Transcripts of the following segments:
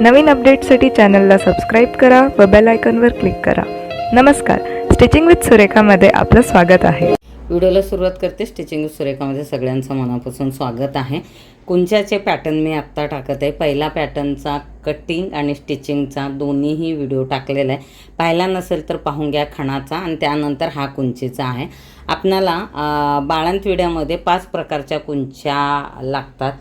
नवीन अपडेटसाठी चॅनलला सबस्क्राईब करा व बेल आयकॉनवर क्लिक करा. नमस्कार. स्टिचिंग विथ सुरेखामध्ये आपलं स्वागत आहे. व्हिडिओला सुरुवात करते स्टिचिंग विथ सुरेखामध्ये सगळ्यांचं मनापासून स्वागत आहे. कुंच्याचे पॅटर्न मी आत्ता टाकत आहे. पहिला पॅटर्नचा कटिंग आणि स्टिचिंगचा दोन्हीही व्हिडिओ टाकलेला आहे. पाहिला नसेल तर पाहून घ्या खणाचा आणि त्यानंतर हा कुंचीचा आहे. आपणाला बाळंत बाळंतविड्यामध्ये पाच प्रकारच्या कुंच्या लागतात.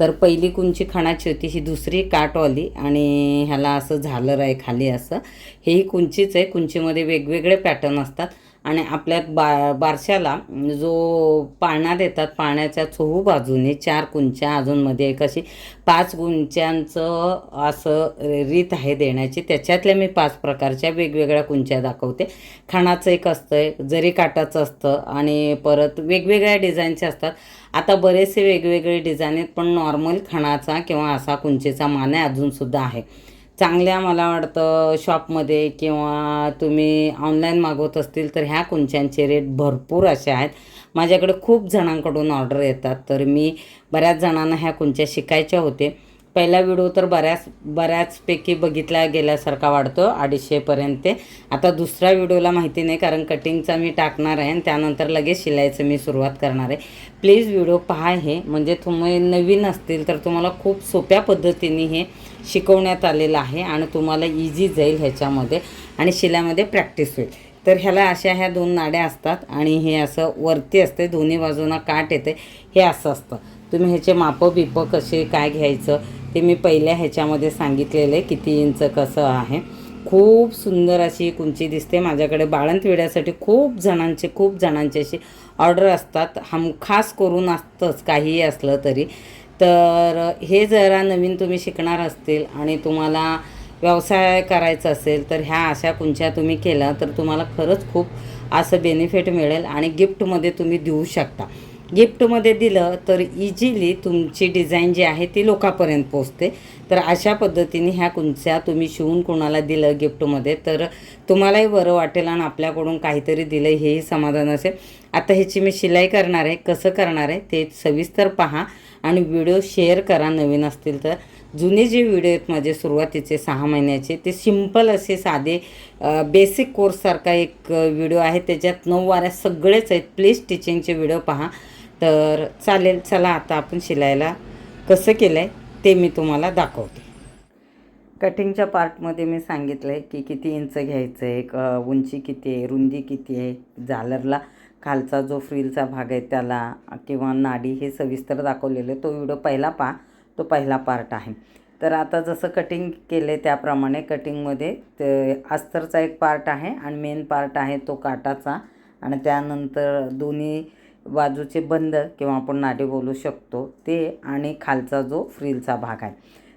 तर पहिली कुंची खणाची होती ही दुसरी काटवाली आणि ह्याला असं झालर आहे खाली असं. हेही कुंचीच आहे कुंचीमध्ये वेगवेगळे पॅटर्न असतात. आणि आपल्या बा बारशाला जो पाळणा देतात पाळण्याच्या चोहू बाजूने चार कुंच्या अजूनमध्ये एक अशी पाच कुंच्यांचं असं रीत आहे देण्याची. त्याच्यातल्या मी पाच प्रकारच्या वेगवेगळ्या कुंच्या दाखवते. खाणाचं एक असतं जरी काटाचं असतं आणि परत वेगवेगळ्या डिझाईनचे असतात. आता बरेचसे वेगवेगळे डिझाईन आहेत पण नॉर्मल खणाचा किंवा असा कुंचेचा मान आहे अजूनसुद्धा आहे. चांगल्या मला वाटतं शॉपमध्ये किंवा तुम्ही ऑनलाईन मागवत असतील तर ह्या कुंच्यांचे रेट भरपूर असे आहेत. माझ्याकडे खूप जणांकडून ऑर्डर येतात. तर मी बऱ्याच जणांना ह्या कुंच्या शिकायच्या होते पहिला व्हिडिओ तर बऱ्याच बऱ्याचपैकी बघितला गेल्यासारखा वाढतो अडीचशेपर्यंत आता दुसऱ्या व्हिडिओला माहिती नाही कारण कटिंगचा मी टाकणार आहे आणि त्यानंतर लगेच शिलाईचं मी सुरुवात करणार आहे. प्लीज व्हिडिओ पहा हे. म्हणजे तुम्ही नवीन असतील तर तुम्हाला खूप सोप्या पद्धतीने हे शिकवण्यात आलेलं आहे आणि तुम्हाला इझी जाईल ह्याच्यामध्ये आणि शिलामध्ये प्रॅक्टिस होईल. तर ह्याला अशा ह्या दोन नाड्या असतात आणि हे असं वरती असते दोन्ही बाजूंना काठ येते. हे असं असतं. तुम्ही ह्याचे मापं बिपं कसे काय घ्यायचं? ते मी पहिल्या ह्याच्यामध्ये सांगितलेलं आहे किती इंच कसं आहे. खूप सुंदर अशी कुंची दिसते. माझ्याकडे बाळंत वेड्यासाठी खूप जणांचे खूप जणांचे अशी ऑर्डर असतात. हम खास करून असतंच काहीही असलं तरी. तर हे जरा नवीन तुम्ही शिकणार असतील आणि तुम्हाला व्यवसाय करायचा असेल तर ह्या अशा कुंच्या तुम्ही केल्या तर तुम्हाला खरंच खूप असं बेनिफिट मिळेल आणि गिफ्टमध्ये तुम्ही देऊ शकता. गिफ्टमध्ये दिलं तर इझिली तुमची डिझाईन जी आहे ती लोकांपर्यंत पोचते तर अशा पद्धतीने ह्या कुंच्या तुम्ही शिवून कोणाला दिलं गिफ्टमध्ये तर तुम्हालाही बरं वाटेल आणि आपल्याकडून काहीतरी दिलं हेही समाधान असेल. आता ह्याची मी शिलाई करणार आहे. कसं करणार आहे ते सविस्तर पहा आणि व्हिडिओ शेअर करा नवीन असतील तर. जुने जे व्हिडिओ आहेत माझे सुरुवातीचे सहा महिन्याचे ते सिंपल असे साधे बेसिक कोर्ससारखा एक व्हिडिओ आहे. त्याच्यात नऊ वाऱ्या सगळेच आहेत. प्लीज टीचिंगचे व्हिडिओ पहा. तर चालेल चला आता आपण शिलायला कसं केलं आहे ते मी तुम्हाला दाखवते. कटिंगच्या पार्टमध्ये मी सांगितलं आहे की किती इंच घ्यायचं आहे क उंची किती आहे रुंदी किती आहे झालरला खालचा जो फ्रीलचा भाग आहे त्याला किंवा नाडी हे सविस्तर दाखवलेलं आहे तो व्हिडिओ पहिला पा तो पहिला पार्ट आहे. तर आता जसं कटिंग केले त्याप्रमाणे कटिंगमध्ये ते अस्तरचा एक पार्ट आहे आणि मेन पार्ट आहे तो काटाचा आणि त्यानंतर दोन्ही बाजूचे बंद किंवा आपण नाडी बोलू शकतो ते आणि खालचा जो फ्रिलचा भाग आहे.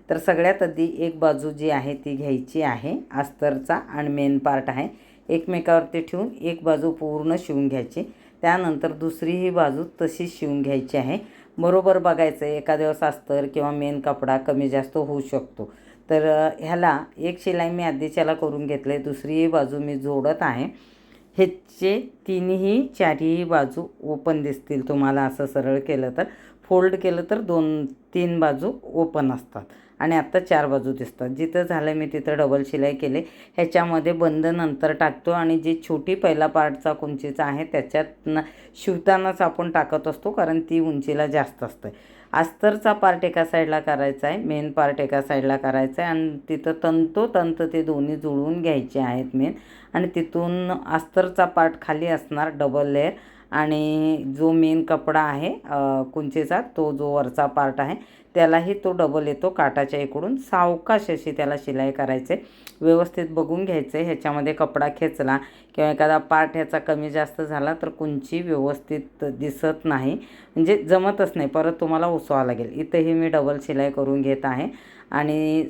तर सगळ्यात आधी एक बाजू जी आहे ती घ्यायची आहे अस्तरचा आणि मेन पार्ट आहे. एकमेकावरती ठेवून एक बाजू पूर्ण शिवून घ्यायची. त्यानंतर दुसरीही बाजू तशीच शिवून घ्यायची आहे. बरोबर बघायचं आहे एका दिवस अस्तर किंवा मेन कपडा कमी जास्त होऊ शकतो. तर ह्याला एक शिलाई मी आधीच्याला करून घेतलं आहे. बाजू मी जोडत आहे. ह्याचे तिन्ही चारही बाजू ओपन दिसतील. तुम्हाला असं सरळ केलं तर फोल्ड केलं तर दोन तीन बाजू ओपन असतात. आणि आत्ता चार बाजू दिसतात. जिथं झालं मी तिथं डबल शिलाई केले. ह्याच्यामध्ये बंद नंतर टाकतो आणि जी छोटी पहिला पार्टचा कुंचीचा आहे त्याच्यात न शिवतानाच आपण टाकत असतो कारण ती उंचीला जास्त असते. अस्तरचा पार्ट एका साईडला करायचा आहे मेन पार्ट एका साईडला करायचा आहे आणि तिथं तंतोतंत ते दोन्ही जुळवून घ्यायचे आहेत मेन आणि तिथून अस्तरचा पार्ट खाली असणार डबल लेअर आणि जो मेन कपडा आहे कुंचेचा तो जो वरचा पार्ट आहे त्यालाही तो डबल येतो काटाच्या इकडून. सावकाश अशी त्याला शिलाई करायचे. व्यवस्थित बघून घ्यायचे. ह्याच्यामध्ये कपडा खेचला किंवा एखादा पार्ट ह्याचा कमी जास्त झाला तर कुंची व्यवस्थित दिसत नाही. म्हणजे जमतच नाही. परत तुम्हाला उसवावं लागेल. इथंही मी डबल शिलाई करून घेत आहे. आणि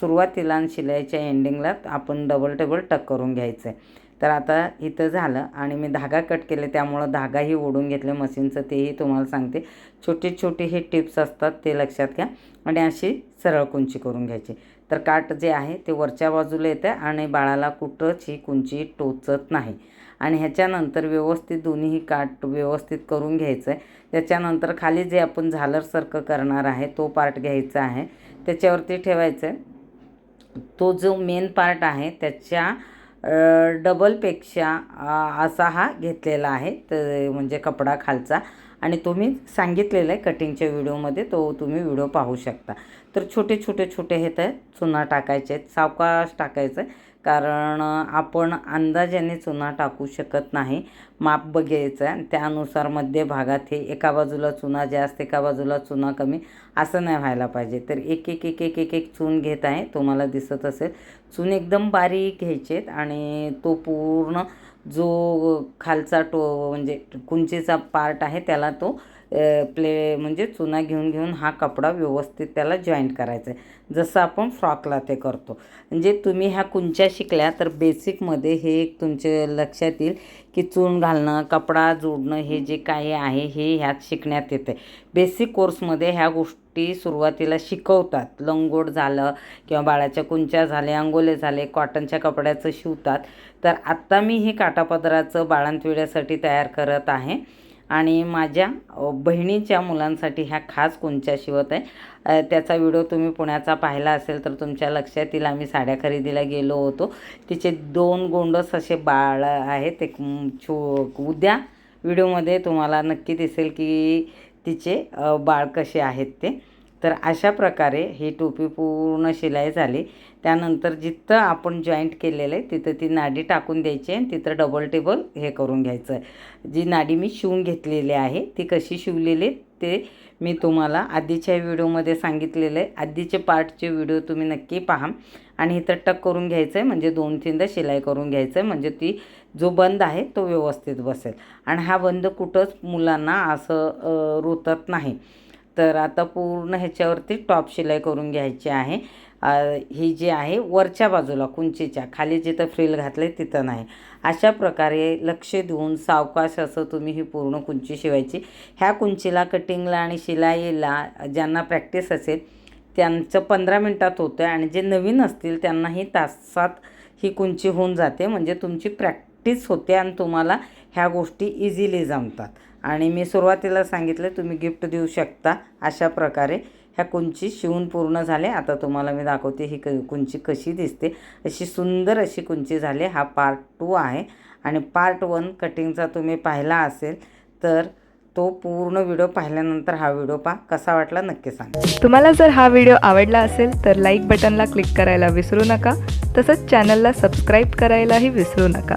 सुरुवातीला शिलाईच्या एंडिंगला आपण डबल टेबल टक करून घ्यायचं. आहे तर आता इथं झालं आणि मी धागा कट केले त्यामुळं धागाही ओढून घेतले मशीनचं तेही तुम्हाला सांगते. छोटे छोटे हे टिप्स असतात ते लक्षात घ्या. आणि अशी सरळ कुंची करून घ्यायची. तर काट जे आहे ते वरच्या बाजूला येतं आणि बाळाला कुठंच ही कुंची टोचत नाही. आणि ह्याच्यानंतर व्यवस्थित दोन्हीही काठ व्यवस्थित करून घ्यायचं आहे त्याच्यानंतर खाली जे आपण झालरसारखं करणार आहे तो पार्ट घ्यायचा आहे. त्याच्यावरती ठेवायचं आहे तो जो मेन पार्ट आहे त्याच्या डबलपेक्षा असा हा घेतलेला आहे. तर म्हणजे कपडा खालचा. आणि तो मी सांगितलेला आहे कटिंगच्या व्हिडिओमध्ये तो तुम्ही व्हिडिओ पाहू शकता. तर छोटे छोटे छोटे हे तर चुना टाकायचे आहेत. सावकाश टाकायचं आहे. कारण आपण अंदाजाने चुना टाकू शकत नाही. माप बघायचं आहे. आणि त्यानुसार मध्य भागात हे एका बाजूला चुना जास्त एका बाजूला चुना कमी असं नाही व्हायला पाहिजे. तर एक एक एक एक एक एक चून घेत आहे. तुम्हाला दिसत असेल. चून एकदम बारीक घ्यायचे आहेत आणि तो पूर्ण जो खालचा टो म्हणजे कुंचीचा पार्ट आहे त्याला तो प्ले म्हणजे चुना घेऊन घेऊन हा कपडा व्यवस्थित त्याला जॉईंट करायचा आहे जसं आपण फ्रॉकला ते करतो. म्हणजे तुम्ही ह्या कुंच्या शिकल्या तर बेसिकमध्ये हे एक तुमचे लक्षात येईल की चून घालणं कपडा जोडणं हे जे काही आहे हे ह्यात शिकण्यात येते बेसिक कोर्समध्ये ह्या गोष्टी सुरुवातीला शिकवतात. लंगोट झालं किंवा बाळाच्या कुंच्या झाले अंगोले झाले कॉटनच्या कपड्याचं शिवतात. तर आत्ता मी हे काटापदराचं बाळांतविड्यासाठी तयार करत आहे. आणि माझ्या बहिणीच्या मुलांसाठी ह्या खास कुंच्या शिवत आहे. त्याचा व्हिडिओ तुम्ही पुण्याचा पाहिला असेल तर तुमच्या लक्षात येईल. आम्ही साड्या खरेदीला गेलो होतो. तिचे दोन गोंडस असे बाळ आहेत. ते छो उद्या व्हिडिओमध्ये तुम्हाला नक्की दिसेल की तिचे बाळ कसे आहेत ते. तर अशा प्रकारे ही टोपी पूर्ण शिलाई झाली. त्यानंतर जिथं आपण जॉईंट केलेलं आहे तिथं ती नाडी टाकून द्यायची आणि तिथं डबल टेबल हे करून घ्यायचं आहे. जी नाडी मी शिवून घेतलेली आहे ती कशी शिवलेली ते मी तुम्हाला आधीच्या व्हिडिओमध्ये सांगितलेलं आहे. आधीचे पार्टचे व्हिडिओ तुम्ही नक्की पहा आणि इथं टक करून घ्यायचं आहे म्हणजे दोन तीनदा शिलाई करून घ्यायचं आहे म्हणजे ती जो बंद आहे तो व्यवस्थित बसेल. आणि हा बंद कुठंच मुलांना असं रुतत नाही. तर आता पूर्ण ह्याच्यावरती टॉप शिलाई करून घ्यायची आहे. ही जी आहे वरच्या बाजूला कुंचीच्या खाली जिथं फ्रिल घातले तिथं नाही. अशा प्रकारे लक्ष देऊन सावकाश असं तुम्ही ही पूर्ण कुंची शिवायची. ह्या कुंचीला कटिंगला आणि शिलाईला ज्यांना प्रॅक्टिस असेल त्यांचं पंधरा मिनटात होतं आहे आणि जे नवीन असतील त्यांनाही तासात ही कुंची होऊन जाते. म्हणजे तुमची प्रॅक्टिस होते आणि तुम्हाला ह्या गोष्टी इझिली जमतात. आणि मी सुरुवातीला सांगितलं तुम्ही गिफ्ट देऊ शकता. अशा प्रकारे ह्या कुंची शिवून पूर्ण झाले आता तुम्हाला मी दाखवते ही क कुंची कशी दिसते. अशी सुंदर अशी कुंची झाली. हा पार्ट टू आहे. आणि पार्ट वन कटिंगचा तुम्ही पाहिला असेल तर तो पूर्ण व्हिडिओ पाहिल्यानंतर हा व्हिडिओ पहा. कसा वाटला नक्की सांगा. तुम्हाला जर हा व्हिडिओ आवडला असेल तर लाईक बटनला क्लिक करायला विसरू नका. तसंच चॅनलला सबस्क्राईब करायलाही विसरू नका.